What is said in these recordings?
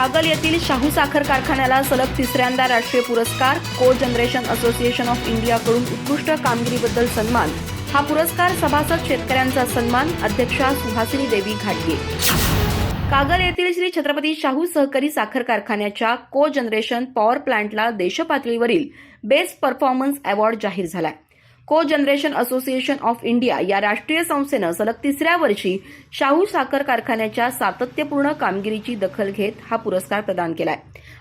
कागल येथील शाहू साखर कारखान्याला सलग तिसऱ्यांदा राष्ट्रीय पुरस्कार को जनरेशन असोसिएशन ऑफ इंडियाकडून उत्कृष्ट कामगिरीबद्दल सन्मान. हा पुरस्कार सभासद शेतकऱ्यांचा सन्मान अध्यक्षा सुहासिनी देवी घाटगे. कागल येथील श्री छत्रपती शाहू सहकारी साखर कारखान्याच्या को जनरेशन पॉवर प्लांटला देशपातळीवरील बेस्ट परफॉर्मन्स अवॉर्ड जाहीर झाला आहे को जनरेशन असोसिएशन ऑफ इंडिया या राष्ट्रीय संस्थेनं सलग तिसऱ्या वर्षी शाहू साखर कारखान्याच्या सातत्यपूर्ण कामगिरीची दखल घेत हा पुरस्कार प्रदान केलाय.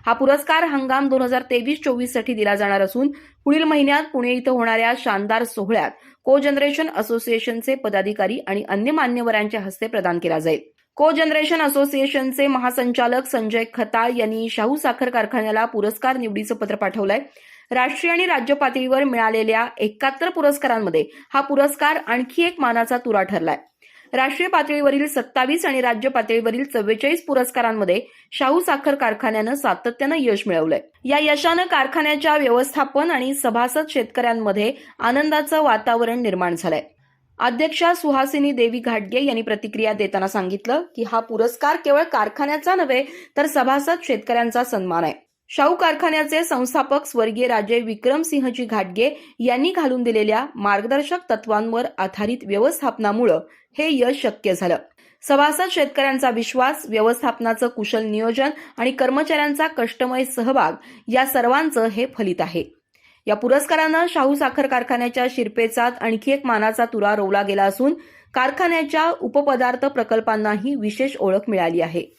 हा पुरस्कार हंगाम दोन हजार तेवीस चोवीससाठी दिला जाणार असून पुढील महिन्यात पुणे इथं होणाऱ्या शानदार सोहळ्यात को जनरेशन असोसिएशनचे पदाधिकारी आणि अन्य मान्यवरांच्या हस्ते प्रदान केला जाईल. को जनरेशन असोसिएशनचे महासंचालक संजय खताळ यांनी शाहू साखर कारखान्याला पुरस्कार निवडीचं पत्र पाठवलंय. राष्ट्रीय आणि राज्य पातळीवर मिळालेल्या एकाहत्तर पुरस्कारांमध्ये हा पुरस्कार आणखी एक मानाचा तुरा ठरलाय. राष्ट्रीय पातळीवरील सत्तावीस आणि राज्य पातळीवरील चव्वेचाळीस पुरस्कारांमध्ये शाहू साखर कारखान्यानं सातत्यानं यश मिळवलंय. या यशानं कारखान्याच्या व्यवस्थापन आणि सभासद शेतकऱ्यांमध्ये आनंदाचं वातावरण निर्माण झालंय. अध्यक्षा सुहासिनी देवी घाटगे यांनी प्रतिक्रिया देताना सांगितलं की हा पुरस्कार केवळ कारखान्याचा नव्हे तर सभासद शेतकऱ्यांचा सन्मान आहे. शाहू कारखान्याचे संस्थापक स्वर्गीय राजे विक्रमसिंहजी घाटगे यांनी घालून दिलेल्या मार्गदर्शक तत्वांवर आधारित व्यवस्थापनामुळे हे यश शक्य झालं. सभासद शेतकऱ्यांचा विश्वास व्यवस्थापनाचं कुशल नियोजन आणि कर्मचाऱ्यांचा कष्टमय सहभाग या सर्वांचं हे फलित आहे. या पुरस्कारानं शाहू साखर कारखान्याच्या शिरपेचात आणखी एक मानाचा तुरा रोवला गेला असून कारखान्याच्या उपपदार्थ प्रकल्पांनाही विशेष ओळख मिळाली आहे.